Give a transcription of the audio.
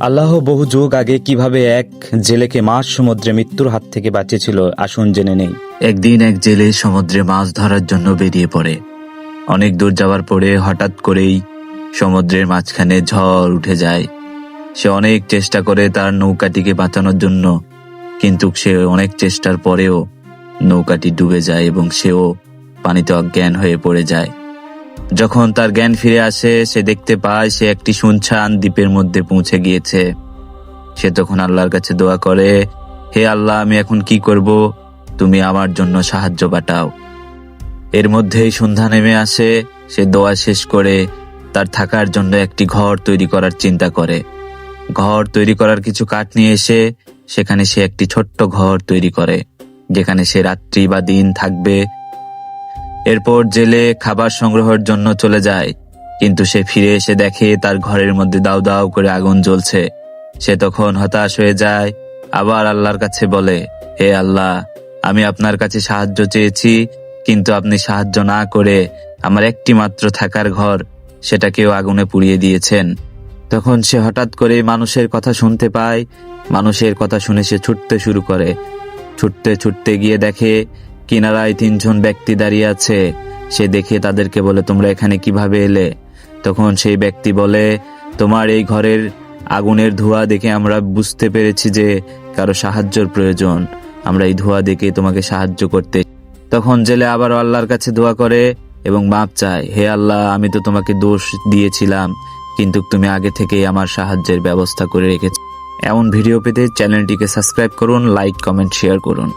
আল্লাহ বহু যুগ আগে কীভাবে এক জেলেকে মাছ সমুদ্রে মৃত্যুর হাত থেকে বাঁচিয়েছিল, আসুন জেনে নেই। একদিন এক জেলে সমুদ্রে মাছ ধরার জন্য বেরিয়ে পড়ে। অনেক দূর যাওয়ার পরে হঠাৎ করেই সমুদ্রের মাঝখানে ঝড় উঠে যায়। সে অনেক চেষ্টা করে তার নৌকাটিকে বাঁচানোর জন্য, কিন্তু সে অনেক চেষ্টার পরেও নৌকাটি ডুবে যায় এবং সেও পানিতে অজ্ঞান হয়ে পড়ে যায়। যখন তার জ্ঞান ফিরে আসে, সে দেখতে পায় সে একটি শুনছান দ্বীপের মধ্যে পৌঁছে গিয়েছে। সে তখন আল্লাহর কাছে দোয়া করে, হে আল্লাহ, আমি এখন কি করব? তুমি আমার জন্য সাহায্য পাঠাও এর মধ্যেই সন্ধ্যা নেমে আসে, সে দোয়া শেষ করে, তার থাকার জন্য একটি ঘর তৈরি করার চিন্তা করে। ঘর তৈরি করার কিছু কাঠ নিয়ে এসে, সেখানে সে একটি ছোট্ট ঘর তৈরি করে, যেখানে সে রাত্রি বা দিন থাকবে এরপর জেলে খাবার সংগ্রহের জন্য চলে যায়। কিন্তু সে ফিরে এসে দেখে তার ঘরের মধ্যে দাউ দাউ করে আগুন জ্বলছে। সে তখন হতাশ হয়ে যায়, আবার আল্লাহর কাছে বলে, হে আল্লাহ, আমি আপনার কাছে সাহায্য চেয়েছি, কিন্তু আপনি সাহায্য না করে আমার একটি মাত্র থাকার ঘর, সেটাকেও আগুনে পুড়িয়ে দিয়েছেন। তখন সে হঠাৎ করে মানুষের কথা শুনতে পায়। মানুষের কথা শুনে সে ছুটতে শুরু করে। ছুটতে ছুটতে গিয়ে দেখে কিনারায় তিনজন ব্যক্তি দাঁড়িয়ে আছে। সে দেখে তাদেরকে বলে, তোমরা এখানে কীভাবে এলে? তখন সেই ব্যক্তি বলে, তোমার এই ঘরের আগুনের ধোঁয়া দেখে আমরা বুঝতে পেরেছি যে কারও সাহায্যের প্রয়োজন। আমরা এই ধোঁয়া দেখে তোমাকে সাহায্য করতে তখন জেলে আবার আল্লাহর কাছে দোয়া করে এবং মাপ চায়, হে আল্লাহ, আমি তো তোমাকে দোষ দিয়েছিলাম, কিন্তু তুমি আগে থেকেই আমার সাহায্যের ব্যবস্থা করে রেখেছ। এমন ভিডিও পেতে চ্যানেলটিকে সাবস্ক্রাইব করুন, লাইক, কমেন্ট, শেয়ার করুন।